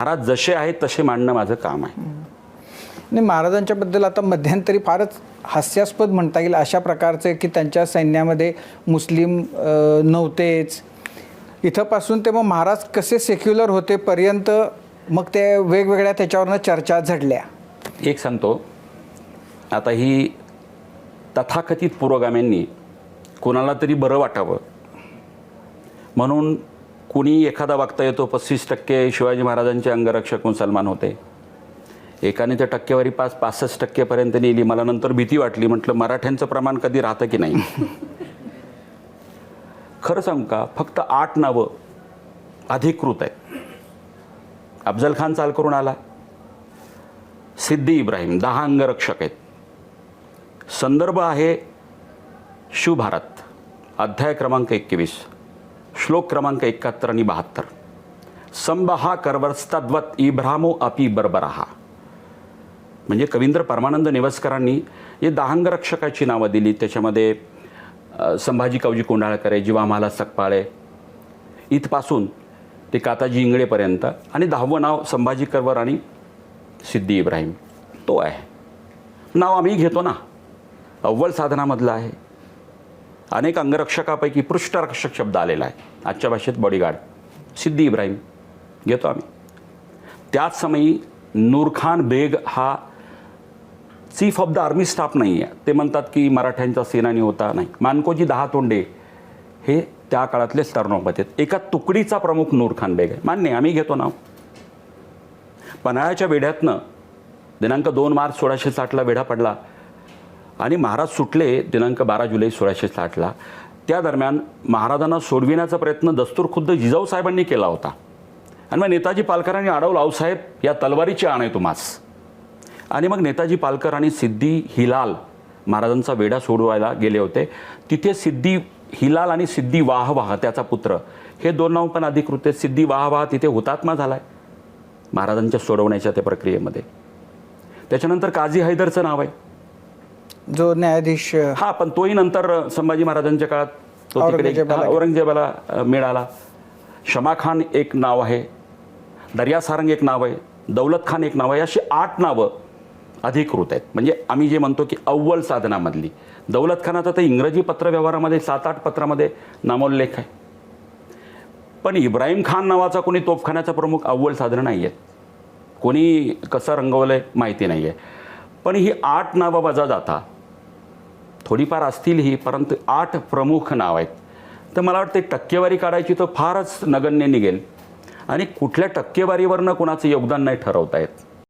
महाराज जसे आहेत तसे मांडणं माझं काम आहे. आणि महाराजांच्याबद्दल आता मध्यंतरी फारच हास्यास्पद म्हणता येईल अशा प्रकारचे की त्यांच्या सैन्यामध्ये मुस्लिम नव्हतेच. इथंपासून ते मग महाराज कसे सेक्युलर होते पर्यंत मग ते वेगवेगळ्या त्याच्यावरनं चर्चा झडल्या? एक सांगतो. आता ही तथाकथित पुरोगाम्यांनी कोणाला तरी बरं वाटावं. म्हणून कुणी एखादा वागता येतो पस्तीस टक्के शिवाजी महाराजांचे अंगरक्षक मुसलमान होते. एकाने त्या टक्केवारी पाच पासष्ट टक्केपर्यंत नेली. मला नंतर भीती वाटली. म्हटलं मराठ्यांचं प्रमाण कधी राहतं की नाही? खरं सांगू का? फक्त आठ नावं अधिकृत आहेत. अफजल खान चाल करून आला. सिद्धी इब्राहिम दहा अंगरक्षक आहेत. संदर्भ आहे शिवभारत अध्याय क्रमांक एकवीस. श्लोक क्रमांक एकाहत्तर आणि बहात्तर. संबहा करवस्तद्वत इब्रामो अपि बरबराहा. म्हणजे कवींद्र परमानंद नेवस्करांनी हे दहांग रक्षकाची नावं दिली. त्याच्यामध्ये संभाजी कावजी कोंडाळकर आहे जीवामाला सकपाळे इथपासून ते काताजी इंगळेपर्यंत आणि दहावं नाव संभाजी करवर आणि सिद्धी इब्राहिम. तो आहे. नाव आम्ही घेतो ना. अव्वल साधनामधलं आहे. अनेक अंगरक्षकापैकी पृष्ठरक्षक शब्द आलेला आहे. आजच्या भाषेत बॉडीगार्ड सिद्धी इब्राहिम. घेतो आम्ही. त्याच समयी नूरखान बेग हा chief of the army staff नाही आहे ते म्हणतात की मराठ्यांचा सेनानी होता. नाही. मानकोजी दहा तोंडे हे त्या काळातले तरुणोपत आहेत. एका तुकडीचा प्रमुख नूरखान बेग आहे. मान्य आम्ही घेतो नाव. पन्हाळ्याच्या वेढ्यातनं दिनांक दोन मार्च सोळाशे साठला वेढा पडला. आणि महाराज सुटले दिनांक बारा जुलै सोळाशे साठला त्या दरम्यान महाराजांना सोडविण्याचा प्रयत्न दस्तूर खुद्द जिजाऊ साहेबांनी केला होता. आणि मग नेताजी पालकरांनी अडवलं आऊसाहेब या तलवारीची आण आहे तुम्हास आणि मग नेताजी पालकर आणि सिद्धी हिलाल महाराजांचा वेढा सोडवायला गेले होते. तिथे सिद्धी हिलाल आणि सिद्धी वाहवाह त्याचा पुत्र हे दोन नाव पण अधिकृत आहेत. सिद्धी वाहवाह तिथे हुतात्मा झाला आहे महाराजांच्या सोडवण्याच्या त्या प्रक्रियेमध्ये. त्याच्यानंतर काझी हैदरचं नाव आहे. जो न्यायाधीश हा पण तोही नंतर संभाजी महाराजांच्या काळात तो तिकडे औरंगजेबाला मिळाला. शमा खान एक नाव आहे. दर्या सारंग एक नाव आहे. दौलत खान एक नाव आहे. अशी आठ नावं अधिकृत आहेत. म्हणजे आम्ही जे म्हणतो की अव्वल साधनामधली. दौलत खानाचा तर इंग्रजी पत्रव्यवहारामध्ये सात आठ पत्रामध्ये नामोल्लेख आहे. पण इब्राहिम खान नावाचा कोणी तोफखान्याचा प्रमुख अव्वल साधनं नाही आहेत कोणी कसं रंगवलं आहे माहिती नाही आहे पण ही आठ नावं वजा जाता. थोडीफार असतील ही परंतु आठ प्रमुख नाव आहेत. तर मला वाटते टक्केवारी काढायची तर फारच नगण्य निघेल. आणि कुठल्या टक्केवारीवरनं कोणाचं योगदान नाही ठरवता येत.